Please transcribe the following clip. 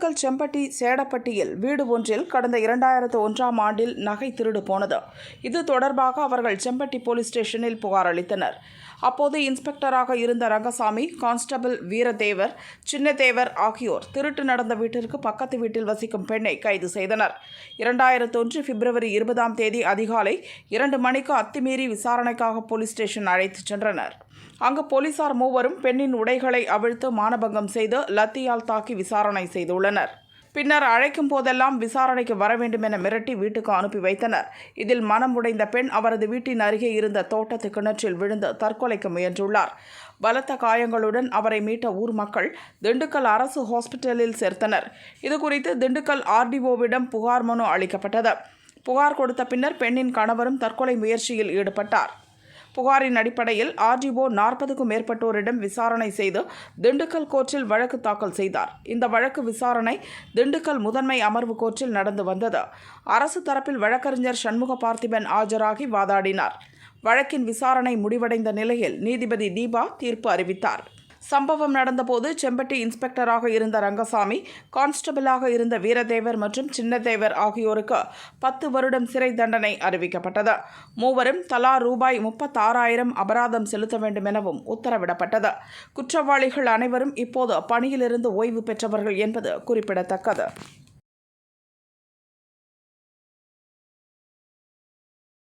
திண்டுக்கல் செம்பட்டி சேடப்பட்டியில் வீடு ஒன்றில் கடந்த இரண்டாயிரத்து ஒன்றாம் ஆண்டில் நகை திருடு போனது. இது தொடர்பாக அவர்கள் செம்பட்டி போலீஸ் ஸ்டேஷனில் புகார் அளித்தனர். அப்போது இன்ஸ்பெக்டராக இருந்த ரங்கசாமி கான்ஸ்டபிள் வீரதேவர் சின்னதேவர் ஆகியோர் திருட்டு நடந்த வீட்டிற்கு பக்கத்து வீட்டில் வசிக்கும் பெண்ணை கைது செய்தனர். இரண்டாயிரத்து ஒன்று பிப்ரவரி இருபதாம் தேதி அதிகாலை இரண்டு மணிக்கு அத்துமீறி விசாரணைக்காக போலீஸ் ஸ்டேஷன் அழைத்துச் சென்றனர். அங்கு போலீசார் மூவரும் பெண்ணின் உடைகளை அவிழ்த்து மானபங்கம் செய்து லத்தியால் தாக்கி விசாரணை செய்துள்ளனர். பின்னர் அழைக்கும் போதெல்லாம் விசாரணைக்கு வர வேண்டும் என மிரட்டி வீட்டுக்கு அனுப்பி வைத்தனர். இதில் மனம் உடைந்த பெண் அவரது வீட்டின் அருகே இருந்த தோட்டத்து கிணற்றில் விழுந்து தற்கொலைக்கு முயன்றுள்ளார். பலத்த காயங்களுடன் அவரை மீட்ட ஊர் மக்கள் திண்டுக்கல் அரசு ஹாஸ்பிட்டலில் சேர்த்தனர். இதுகுறித்து திண்டுக்கல் ஆர்டிஓவிடம் புகார் மனு அளிக்கப்பட்டது. புகார் கொடுத்த பின்னர் பெண்ணின் கணவரும் தற்கொலை முயற்சியில் ஈடுபட்டார். புகாரின் அடிப்படையில் ஆர்டிஓ நாற்பதுக்கும் மேற்பட்டோரிடம் விசாரணை செய்து திண்டுக்கல் கோர்ட்டில் வழக்கு தாக்கல் செய்தார். இந்த வழக்கு விசாரணை திண்டுக்கல் முதன்மை அமர்வு கோர்ட்டில் நடந்து வந்தது. அரசு தரப்பில் வழக்கறிஞர் சண்முக பார்த்திபன் ஆஜராகி வாதாடினார். வழக்கின் விசாரணை முடிவடைந்த நிலையில் நீதிபதி தீபா தீர்ப்பு அறிவித்தார். சம்பவம் நடந்தபோது செம்பட்டி இன்ஸ்பெக்டராக இருந்த ரங்கசாமி கான்ஸ்டபிளாக இருந்த வீரதேவர் மற்றும் சின்னதேவர் ஆகியோருக்கு பத்து வருடம் சிறை தண்டனை அறிவிக்கப்பட்டது. மூவரும் தலா ரூபாய் முப்பத்தாறாயிரம் அபராதம் செலுத்த வேண்டும் எனவும் உத்தரவிடப்பட்டது. குற்றவாளிகள் அனைவரும் இப்போது பணியிலிருந்து ஓய்வு பெற்றவர்கள் என்பது குறிப்பிடத்தக்கது.